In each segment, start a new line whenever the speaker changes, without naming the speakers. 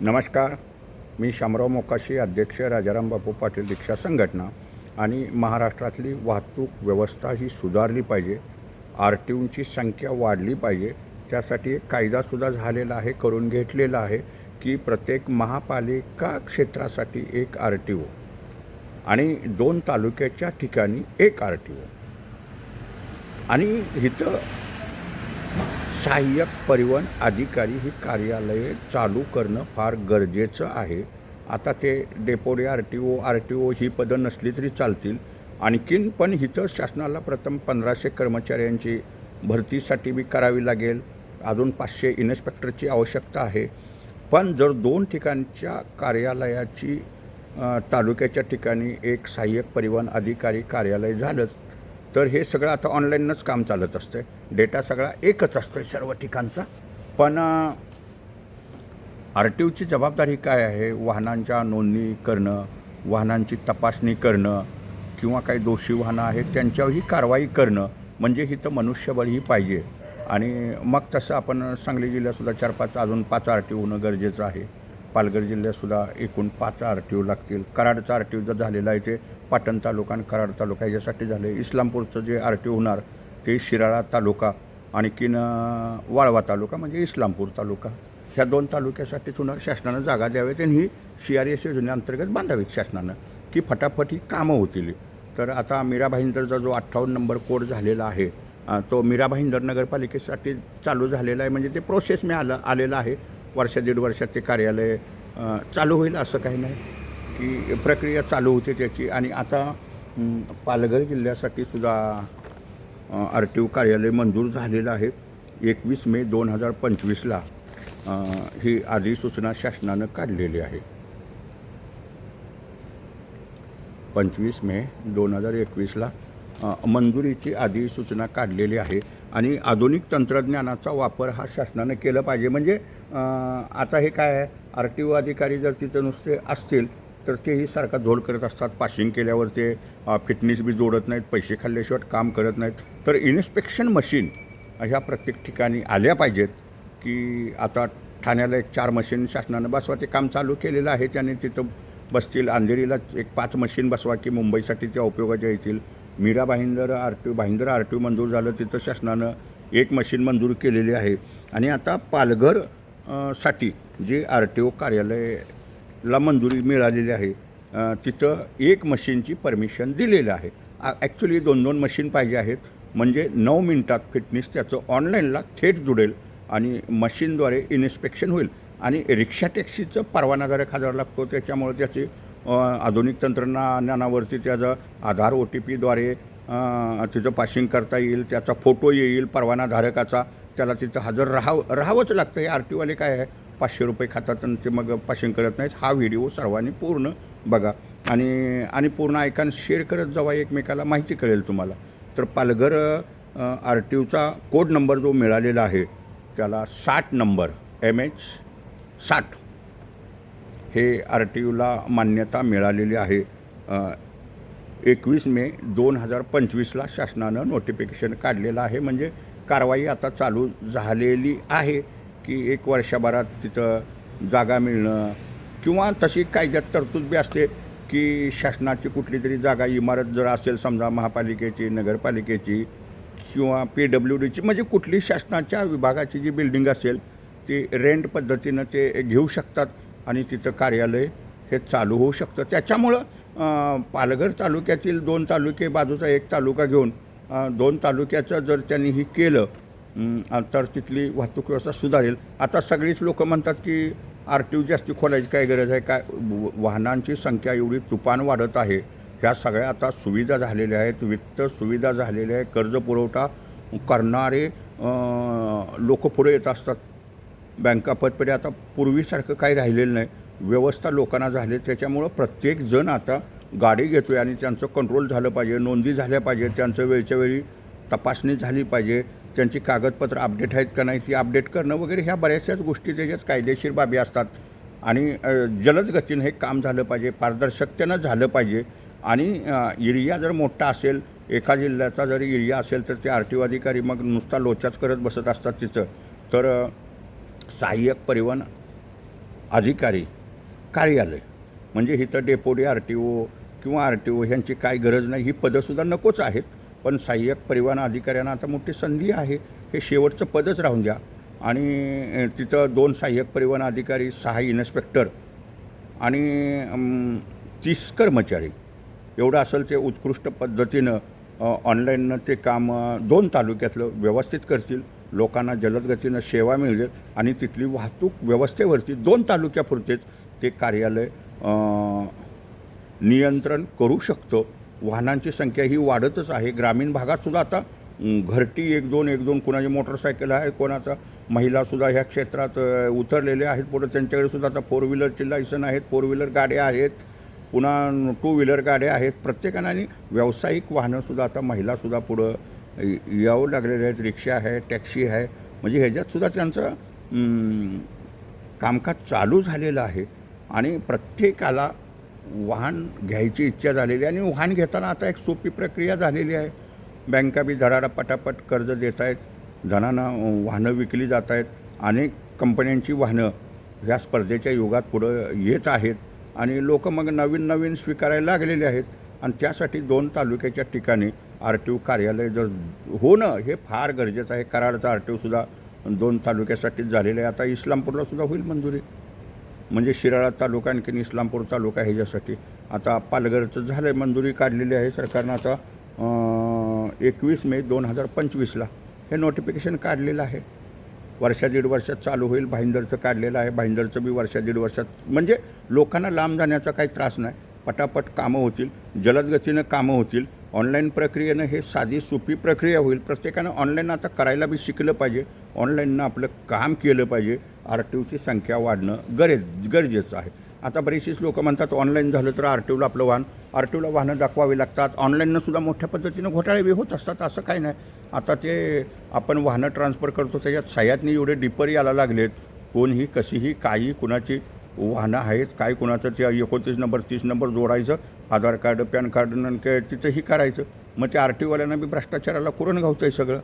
नमस्कार. मी शामराव मोकाशी अध्यक्ष राजाराम बापू पाटील रिक्षा संघटना आणि महाराष्ट्रातली वाहतूक व्यवस्था ही सुधारली पाहिजे. आर टी ओंची संख्या वाढली पाहिजे. त्यासाठी एक कायदासुद्धा झालेला आहे करून घेतलेला आहे की प्रत्येक महापालिका क्षेत्रासाठी एक आर टी ओ आणि दोन तालुक्याच्या ठिकाणी एक आर टी ओ आणि इथं सहाय्यक परिवहन अधिकारी ही कार्यालये चालू करणं फार गरजेचं आहे. आता ते डेपोडी R T O R T O ही पदं नसली तरी चालतील. आणखीन पण इथं शासनाला प्रथम पंधराशे कर्मचाऱ्यांची भरतीसाठी बी करावी लागेल. अजून पाचशे इन्स्पेक्टरची आवश्यकता आहे. पण जर दोन ठिकाणच्या कार्यालयाची तालुक्याच्या ठिकाणी एक सहाय्यक परिवहन अधिकारी कार्यालय झालं तर हे सगळं आता ऑनलाईनच काम चालत असतं डेटा सगळा एकच असतो आहे सर्व ठिकाणचा. पण आर टी ओची जबाबदारी काय आहे? वाहनांच्या नोंदणी करणं वाहनांची तपासणी करणं किंवा काही दोषी वाहनं आहेत त्यांच्यावरही कारवाई करणं म्हणजे ही तर मनुष्यबळ मनुष्यबळही पाहिजे. आणि मग तसं आपण सांगली जिल्ह्यातसुद्धा चार पाच अजून पाच आर टी ओ होणं गरजेचं आहे. पालघर जिल्ह्यातसुद्धा एकूण पाच आर टी ओ लागतील. कराडचा आर टी ओ जर झालेला आहे ते पाटण तालुका आणि कराड तालुका याच्यासाठी झालं आहे इस्लामपूरचं जे आर टी ओ होणार ते शिराळा तालुका आणखीन वाळवा तालुका म्हणजे इस्लामपूर तालुका. ह्या दोन तालुक्यासाठीच होणार शासनानं जागा द्याव्यात आणि ही सी आर एस योजनेअंतर्गत बांधावीत शासनानं की फटाफट ही कामं होतील. तर आता मीरा भाईंदरचा जो अठ्ठावन्न नंबर कोड झालेला आहे तो मीरा भाईंदर नगरपालिकेसाठी चालू झालेला आहे म्हणजे ते प्रोसेस मी आलं आलेलं आहे. वर्ष दीड वर्षात ते कार्यालय चालू होईल असं काही नाही. की प्रक्रिया चालू होते त्याची. आणि आता पालघर जिल्ह्यासाठी सुद्धा आर टी ओ कार्यालय मंजूर झालेलं आहे. एकवीस मे दोन हजार पंचवीसला ही अधिसूचना शासनानं काढलेली आहे. पंचवीस मे दोन हजार एकवीसला मंजुरीची अधिसूचना काढलेली आहे. आणि आधुनिक तंत्रज्ञानाचा वापर हा शासनानं केला पाहिजे. म्हणजे आता हे काय आहे? आर टी ओ अधिकारी जर तिथं नुसते असतील तर तेही सारखा झोल करत असतात. पासिंग केल्यावर ते फिटनेस बी जोडत नाहीत पैसे खाल्ल्याशिवाय काम करत नाहीत. तर इन्स्पेक्शन मशीन ह्या प्रत्येक ठिकाणी आल्या पाहिजेत की आता ठाण्याला एक चार मशीन शासनानं बसवा ते काम चालू केलेलं आहे. त्याने तिथं बसतील अंधेरीला एक पाच मशीन बसवा की मुंबईसाठी त्या उपयोगाच्या येतील. Mira Bhayandar R T Bhayandar R T O मंजूर झालं तिथं शासनानं एक मशीन मंजूर केलेली आहे. आणि आता पालघर साठी जे आर टी ओ कार्यालयाला मंजुरी मिळालेली आहे तिथं एक मशीनची परमिशन दिलेलं आहे. ॲक्च्युली दोन दोन मशीन पाहिजे आहेत. म्हणजे नऊ मिनटात फिटनेस त्याचं ऑनलाईनला थेट जुडेल आणि मशीनद्वारे इन्स्पेक्शन होईल. आणि रिक्षा टॅक्सीचं परवानाधारक हजार लागतो त्याच्यामुळे त्याची आधुनिक तंत्रज्ञानावरती त्याचं आधार ओ टी पीद्वारे तिचं पासिंग करता येईल त्याचा फोटो येईल परवानाधारकाचा. त्याला तिथं हजर राहावं राहावंच लागतं. हे आर टीवाले काय आहे? पाचशे रुपये खातात आणि ते मग पाशिंग करत नाहीत. हा व्हिडिओ सर्वांनी पूर्ण बघा. आणि आणि पूर्ण ऐकान शेअर करत जावा एकमेकाला. माहिती कळेल तुम्हाला. तर पालघर आर टी ओचा कोड नंबर जो मिळालेला आहे त्याला साठ नंबर एम एच साठ. हे आर टी ओला मान्यता मिळालेली आहे. एकवीस मे दोन हजार पंचवीसला शासनानं नोटिफिकेशन काढलेलं आहे. म्हणजे कारवाई आता चालू झालेली आहे की एक वर्षभरात तिथं जागा मिळणं किंवा तशी कायद्यात तरतूद बी असते की शासनाची कुठली तरी जागा इमारत जर असेल समजा महापालिकेची नगरपालिकेची किंवा पी डब्ल्यू डीची म्हणजे कुठली शासनाच्या विभागाची जी बिल्डिंग असेल ती रेंट पद्धतीनं ते घेऊ शकतात आणि तिथं कार्यालय हे चालू होऊ शकतं. त्याच्यामुळं पालघर तालुक्यातील दोन तालुके बाजूचा एक तालुका घेऊन दोन तालुक्याचं जर त्यांनी ही केलं तर तिथली वाहतूक व्यवस्था सुधारेल. आता सगळीच लोक म्हणतात की आर टी ओ जास्ती खोलायची काय गरज आहे? काय व- वाहनांची संख्या एवढी तुफान वाढत आहे. ह्या सगळ्या आता सुविधा झालेल्या आहेत. वित्त सुविधा झालेल्या आहे कर्ज पुरवठा करणारे लोक पुढे येत असतात. बँका पतपेढे आता पूर्वीसारखं काही राहिलेलं नाही. व्यवस्था लोकांना झाली त्याच्यामुळं प्रत्येकजण आता गाडी घेतो आहे आणि त्यांचं कंट्रोल झालं पाहिजे नोंदी झाल्या पाहिजे त्यांचं वेळच्या वेळी तपासणी झाली पाहिजे त्यांची कागदपत्र अपडेट आहेत का नाही ती अपडेट करणं वगैरे ह्या बऱ्याचशाच गोष्टी त्याच्यात कायदेशीर बाबी असतात. आणि जलद गतीनं हे काम झालं पाहिजे पारदर्शकतेनं झालं पाहिजे. आणि एरिया जर मोठा असेल एका जिल्ह्याचा जर एरिया असेल तर ते आर टी ओ अधिकारी मग नुसता लोचाच करत बसत असतात तिथं. तर सहाय्यक परिवहन अधिकारी कार्यालय म्हणजे इथं डेपोडी आर टी ओ किंवा आर टी ओ ह्यांची काय गरज नाही ही पदंसुद्धा नकोच आहेत. पण सहाय्यक परिवहन अधिकाऱ्यांना आता मोठी संधी आहे. हे शेवटचं पदच राहून द्या. आणि तिथं दोन सहाय्यक परिवहन अधिकारी सहा इन्स्पेक्टर आणि तीस कर्मचारी. एवढं असेल ते उत्कृष्ट पद्धतीनं ऑनलाईननं ते काम दोन तालुक्यातलं व्यवस्थित करतील. लोकांना जलद गतीनं सेवा मिळेल आणि तिथली वाहतूक व्यवस्थेवरती दोन तालुक्यापुरतेच ते कार्यालय नियंत्रण करू शकतो. वाहनांची संख्या ही वाढतच आहे. ग्रामीण भागातसुद्धा आता घरटी एक दोन एक दोन कोणाची मोटरसायकल आहे कोणाचा महिलासुद्धा ह्या क्षेत्रात उतरलेल्या आहेत. पुढे त्यांच्याकडे सुद्धा आता फोर व्हीलरचे लायसन आहेत. फोर व्हीलर गाड्या आहेत. पुन्हा टू व्हीलर गाड्या आहेत. प्रत्येकानं आणि व्यावसायिक वाहनंसुद्धा आता महिलासुद्धा पुढं यावं लागलेले आहेत. रिक्षा आहे टॅक्सी आहे. म्हणजे ह्याच्यातसुद्धा त्यांचं कामकाज चालू झालेलं आहे. आणि प्रत्येकाला वाहन घ्यायची इच्छा झालेली आहे आणि वाहन घेताना आता एक सोपी प्रक्रिया झालेली आहे. बँका बी धडाडा पटापट कर्ज देत आहेत जणांना वाहनं विकली जात आहेत अनेक कंपन्यांची वाहनं ह्या स्पर्धेच्या युगात पुढं येत आहेत आणि लोक मग नवीन नवीन स्वीकारायला लागलेले आहेत आणि त्यासाठी दोन तालुक्याच्या ठिकाणी आर टी ओ कार्यालय जर होणं हे फार गरजेचं आहे. कराडचा आर टी ओसुद्धा दोन तालुक्यासाठीच झालेलं आहे. आता इस्लामपूरला सुद्धा होईल मंजुरी. म्हणजे शिराळा तालुका आणखीन इस्लामपूर तालुका ह्याच्यासाठी. आता पालघरचं झालं आहे मंजुरी काढलेली आहे सरकारनं आता एकवीस मे दोन हजार पंचवीसला. हे नोटिफिकेशन काढलेलं आहे. वर्षा दीड वर्षात चालू होईल भाईंदरचं काढलेलं आहे. भाईंदरचं बी वर्षा दीड वर्षात म्हणजे लोकांना लांब जाण्याचा काही त्रास नाही. पटापट कामं होतील जलद गतीनं कामं होतील ऑनलाईन प्रक्रियेनं हे साधी सोपी प्रक्रिया होईल. प्रत्येकानं ऑनलाईन आता करायला बी शिकलं पाहिजे. ऑनलाईननं आपलं काम केलं पाहिजे. आर टी ओची संख्या वाढणं गरज गरजेचं आहे. आता बरीचशीच लोकं म्हणतात ऑनलाईन झालं तर आर टी ओला आपलं वाहन. आर टी ओला वाहनं दाखवावी लागतात. ऑनलाईननं सुद्धा मोठ्या पद्धतीनं घोटाळे बी होत असतात असं काही नाही. आता ते आपण वाहनं ट्रान्सफर करतो त्याच्यात सह्यातनी एवढे डिपर यायला लागलेत. कोणही कशीही काही कुणाची वाहनं आहेत काय कुणाचं ते एकोणतीस नंबर तीस नंबर जोडायचं. आधार कार्ड पॅन कार्ड नंतर तिथंही करायचं. मग ते आर टी ओवाल्यांना बी भ्रष्टाचाराला कुरण घावतं आहे सगळं.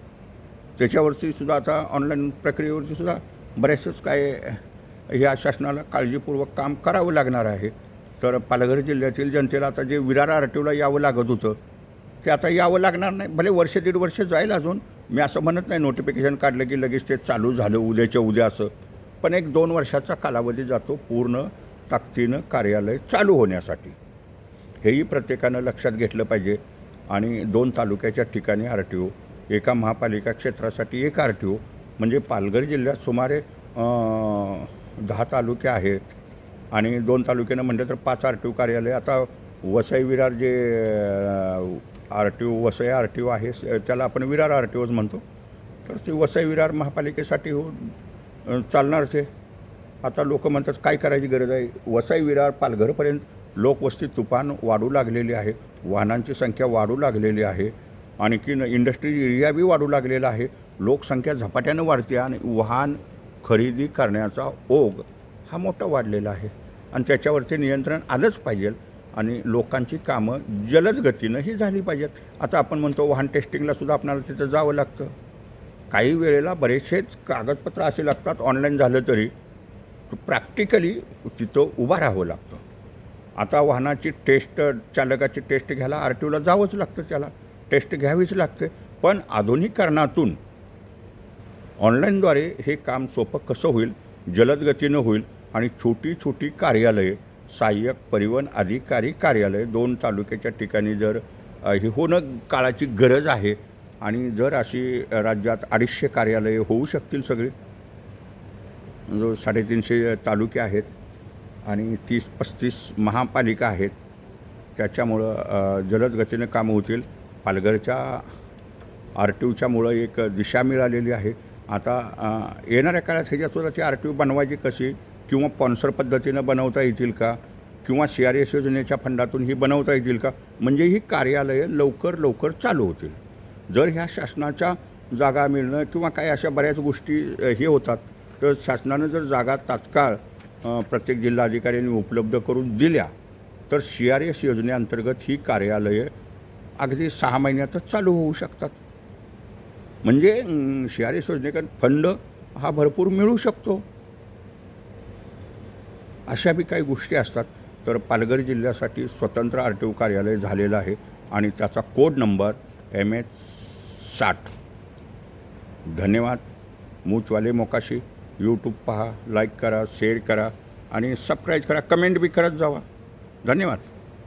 त्याच्यावरती सुद्धा आता ऑनलाईन प्रक्रियेवरती सुद्धा बरेचसेच काय ह्या शासनाला काळजीपूर्वक काम करावं लागणार आहे. तर पालघर जिल्ह्यातील जनतेला आता जे विरार आर टी ओला यावं लागत होतं ते आता यावं लागणार नाही. भले वर्ष दीड वर्ष जाईल अजून. मी असं म्हणत नाही नोटिफिकेशन काढलं की लगेच ते चालू झालं उद्याच्या उद्या असं. पण एक दोन वर्षाचा कालावधी जातो पूर्ण ताकदीनं कार्यालय चालू होण्यासाठी. हेही प्रत्येकानं लक्षात घेतलं पाहिजे. आणि दोन तालुक्याच्या ठिकाणी आर टी ओ एका महापालिका क्षेत्रासाठी एक आर टी ओ म्हणजे पालघर जिल्ह्यात सुमारे दहा तालुके आहेत. आणि दोन तालुक्यानं म्हटलं तर पाच आर टी ओ कार्यालय. आता वसई विरार जे R T O Vasai R T O आहे त्याला आपण विरार आर टी ओज म्हणतो. तर ते वसई विरार महापालिकेसाठी हो चालणार ते. आता लोक म्हणतात काय करायची गरज आहे? वसई विरार पालघरपर्यंत लोकवस्ती तुफान वाढू लागलेली आहे वाहनांची संख्या वाढू लागलेली आहे आणखीन इंडस्ट्री एरिया बी वाढू लागलेला आहे. लोकसंख्या झपाट्यानं वाढते आणि वाहन खरेदी करण्याचा ओघ हा मोठा वाढलेला आहे. आणि त्याच्यावरती नियंत्रण आलंच पाहिजे आणि लोकांची कामं जलद गतीनं ही झाली पाहिजेत. आता आपण म्हणतो वाहन टेस्टिंगला सुद्धा आपल्याला तिथं जावं लागतं. काही वेळेला बरेचसेच कागदपत्र असे लागतात ऑनलाईन झालं तरी प्रॅक्टिकली तिथं उभं राहावं लागतं. आता वाहनाची टेस्ट चालकाची टेस्ट घ्यायला आर टी ओला जावंच लागतं त्याला. टेस्ट घ्यावीच लागते. पण आधुनिकरणातून ऑनलाईनद्वारे हे काम सोपं कसं होईल जलद गतीनं होईल आणि छोटी छोटी कार्यालये सहाय्यक परिवहन अधिकारी कार्यालय दोन तालुक्याच्या ठिकाणी जर हे होणं काळाची गरज आहे आणि जर अशी राज्यात अडीचशे कार्यालये होऊ शकतील सगळी जो साडेतीनशे तालुके आहेत आणि तीस पस्तीस महापालिका आहेत त्याच्यामुळं जलद गतीनं कामं होतील. पालघरच्या आर टी ओच्यामुळं एक दिशा मिळालेली आहे. आता येणाऱ्या काळात ह्याच्यासुद्धा ती आर टी ओ बनवायची कशी? किंवा स्पॉन्सर पद्धतीनं बनवता येतील का? किंवा सी आर एस योजनेच्या फंडातून ही बनवता येतील का? म्हणजे ही कार्यालयं लवकर लवकर चालू होतील. जर ह्या शासनाच्या जागा मिळणं किंवा काही अशा बऱ्याच गोष्टी हे होतात तर शासनानं जर जागा तात्काळ प्रत्येक जिल्हाधिकाऱ्यांनी उपलब्ध करून दिल्या. तर सी आर एस योजनेअंतर्गत ही कार्यालये अगदी सहा महिन्यातच चालू होऊ शकतात. म्हणजे सी आर एस योजनेकडे फंड हा भरपूर मिळू शकतो. अशा बी काही गोष्टी असतात. तर पालघर जिल्ह्यासाठी स्वतंत्र आर टी ओ कार्यालय झालेलं आहे आणि त्याचा कोड नंबर एम एच साठ. धन्यवाद. मूचवाले मोकाशी. यूट्यूब पहा लाईक करा शेअर करा आणि सबस्क्राईब करा कमेंट बी करत जावा. धन्यवाद.